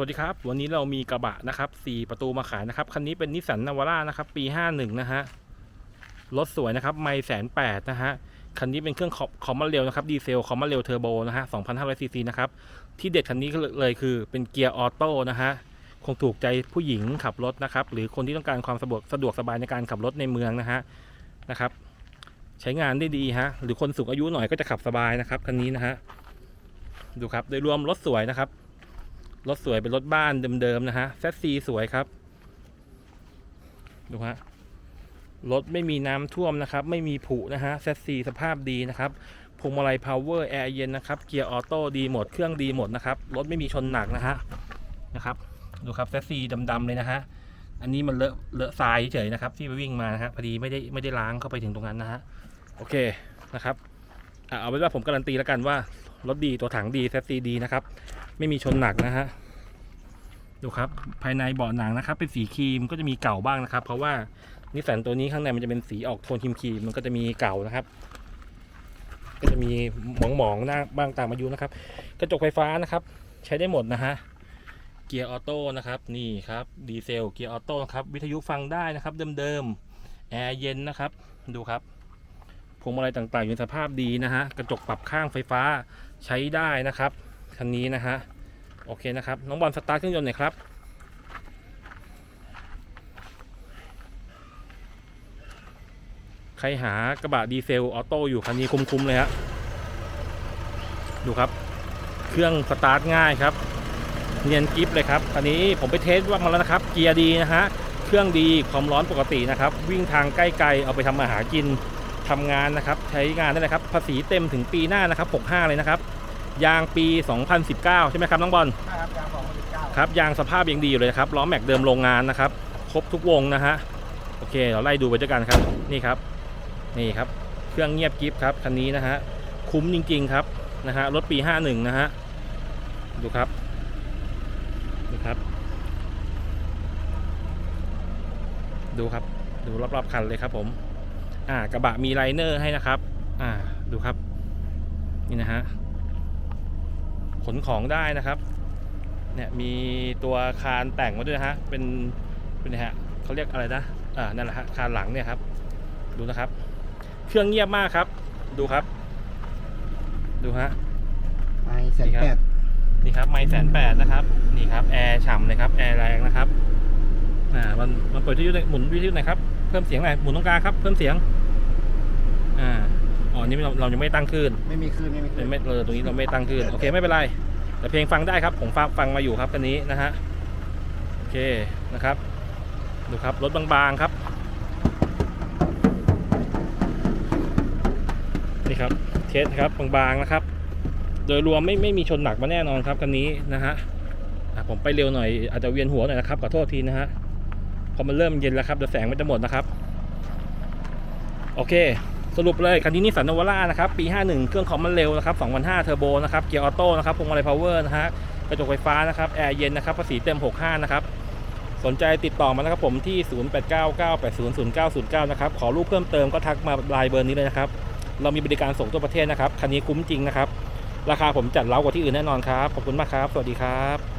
วัสดีครับ วันนี้เรามีกระบะนะครับ4ประตูมาขายนะครับ คันนี้เป็นนิสสันนาวาร่านะครับ ปี51นะฮะ รถสวยนะครับ ไม่แสนแปดนะฮะ คันนี้เป็นเครื่องคอมมานเร็วนะครับ ดีเซลคอมมานเร็วเทอร์โบนะฮะ2,500ซีซีนะครับ ที่เด็ดคันนี้เลยคือเป็นเกียร์ออโต้นะฮะ คงถูกใจผู้หญิงขับรถนะครับ หรือคนที่ต้องการความสะดวกสะดวกสบายในการขับรถในเมืองนะฮะ นะครับ ใช้งานได้ดีฮะ หรือคนสูงอายุหน่อยก็จะขับสบายนะครับ คันนี้นะฮะ ดูครับ โดยรวมรถสวยนะครับ รถสวยเป็นรถบ้านเดิมๆนะฮะแซซีสวยครับ ดูฮะรถไม่มีน้ำท่วมนะครับ ไม่มีผุนะฮะแซซีสภาพดีนะครับพวงมาลัยพาวเวอร์แอร์เย็นนะครับ เกียร์ออโต้ดีหมด เครื่องดีหมดนะครับ รถไม่มีชนหนักนะฮะ นะครับ ดูครับแซซีดำๆเลยนะฮะ อันนี้มันเลอะ เลอะทรายเฉยนะครับ ที่ไปวิ่งมานะฮะ พอดีไม่ได้ไม่ได้ล้างเข้าไปถึงตรงนั้นนะฮะ โอเคนะครับ เอาไว้ว่าผมการันตีแล้วกันว่า รถดีตัวถังดีแซซีดีนะครับ ไม่มีชนหนักนะฮะดูครับภายในเบาะหนังนะครับ เป็นสีครีมก็จะมีเก่าบ้างนะครับ เพราะว่านิสสันตัวนี้ข้างในมันจะเป็นสีออกโทนครีมครีมมันก็จะมีเก่านะครับ ก็จะมีหมองๆหน้าบ้างตามอายุนะครับ กระจกไฟฟ้านะครับ ใช้ได้หมดนะฮะเกียร์ออโต้นะครับนี่ครับดีเซลเกียร์ออโต้ครับวิทยุฟังได้นะครับ เดิมๆแอร์เย็นนะครับ ดูครับพวงมาลัยต่างๆอยู่ในสภาพดีนะฮะกระจกปรับข้างไฟฟ้า ใช้ได้นะครับคันนี้นะฮะโอเคนะครับน้องบอลสตาร์ทเครื่องยนต์หน่อยครับใครหากระบะดีเซลออโต้อยู่คันนี้คุ้มๆเลยฮะดูครับ เครื่องสตาร์ทง่ายครับ เนียนกิฟเลยครับคันนี้ผมไปเทสว่ามาแล้วนะครับ เกียร์ดีนะฮะเครื่องดีความร้อนปกตินะครับ วิ่งทางใกล้ๆเอาไปทำมาหากินทำงานนะครับ ใช้งานได้เลยครับ ภาษีเต็มถึงปีหน้านะครับ 65 เลยนะครับ ยางปี 2019 ใช่ไหมครับน้องบอลใช่ครับยางสองพันสิบเก้าครับยางสภาพยังดีอยู่เลยครับล้อแม็กเดิมโรงงานนะครับ ครบทุกวงนะฮะโอเคเราไล่ดูไปด้วยกันครับนี่ครับนี่ครับ เครื่องเงียบกริฟครับคันนี้นะฮะคุ้มจริงๆครับนะฮะรถปี 51 นะฮะดูครับดูครับ ดูครับดูรอบๆคันเลยครับผมอ่ากระบะมีไลเนอร์ให้นะครับ อ่าดูครับนี่นะฮะ ขนของได้นะครับเนี่ยมีตัวคานแต่งมาด้วยนะฮะเป็นเป็นไงฮะเขาเรียกอะไรนะอ่านั่นแหละฮะคานหลังเนี่ยครับ ดูนะครับ เครื่องเงียบมากครับ ดูครับ ดูฮะไปแสนแปดนี่ครับไม่แสนแปดนะครับนี่ครับแอร์ฉ่ำเลยครับแอร์แรงนะครับอ่ามันมันเปิดวิทยุหน่อยหมุนวิทยุหน่อยครับเพิ่มเสียงหน่อยหมุนตรงกลางครับ เพิ่มเสียงอ่า อ๋อนี่เราเรายังไม่ตั้งคลื่นไม่มีคืนไม่มีคืเป็นนไม่เออตรงนี้เราไม่ตั้งขึ้นโอเคไม่เป็นไร แต่เพลงฟังได้ครับผมฟังฟังมาอยู่ครับคันนี้นะฮะโอเคนะครับ ดูครับรถบางๆครับ นี่ครับเทสครับบางๆนะครับ โดยรวมไม่ไม่มีชนหนักมาแน่นอนครับคันนี้นะฮะอะผมไปเร็วหน่อยอาจจะเวียนหัวหน่อยนะครับขอโทษทีนะฮะพอมันเริ่มเย็นแล้วครับเดี๋ยวแสงมันจะหมดนะครับ โอเค สรุปเลยคันนี้นิสสันนวาร่านะครับปี 51 เครื่องคอมมันเร็วนะครับ2,500เทอร์โบนะครับเกียร์ออโต้นะครับพวงมาลัยพาวเวอร์นะฮะกระจกไฟฟ้านะครับแอร์เย็นนะครับภาษีเต็ม 65 นะครับสนใจติดต่อมานะครับผมที่ 0899800909 นะครับขอรูปเพิ่มเติมก็ทักมาไลน์เบอร์นี้เลยนะครับเรามีบริการส่งทั่วประเทศนะครับคันนี้คุ้มจริงนะครับราคาผมจัดเล้ากว่าที่อื่นแน่นอนครับขอบคุณมากครับ สวัสดีครับ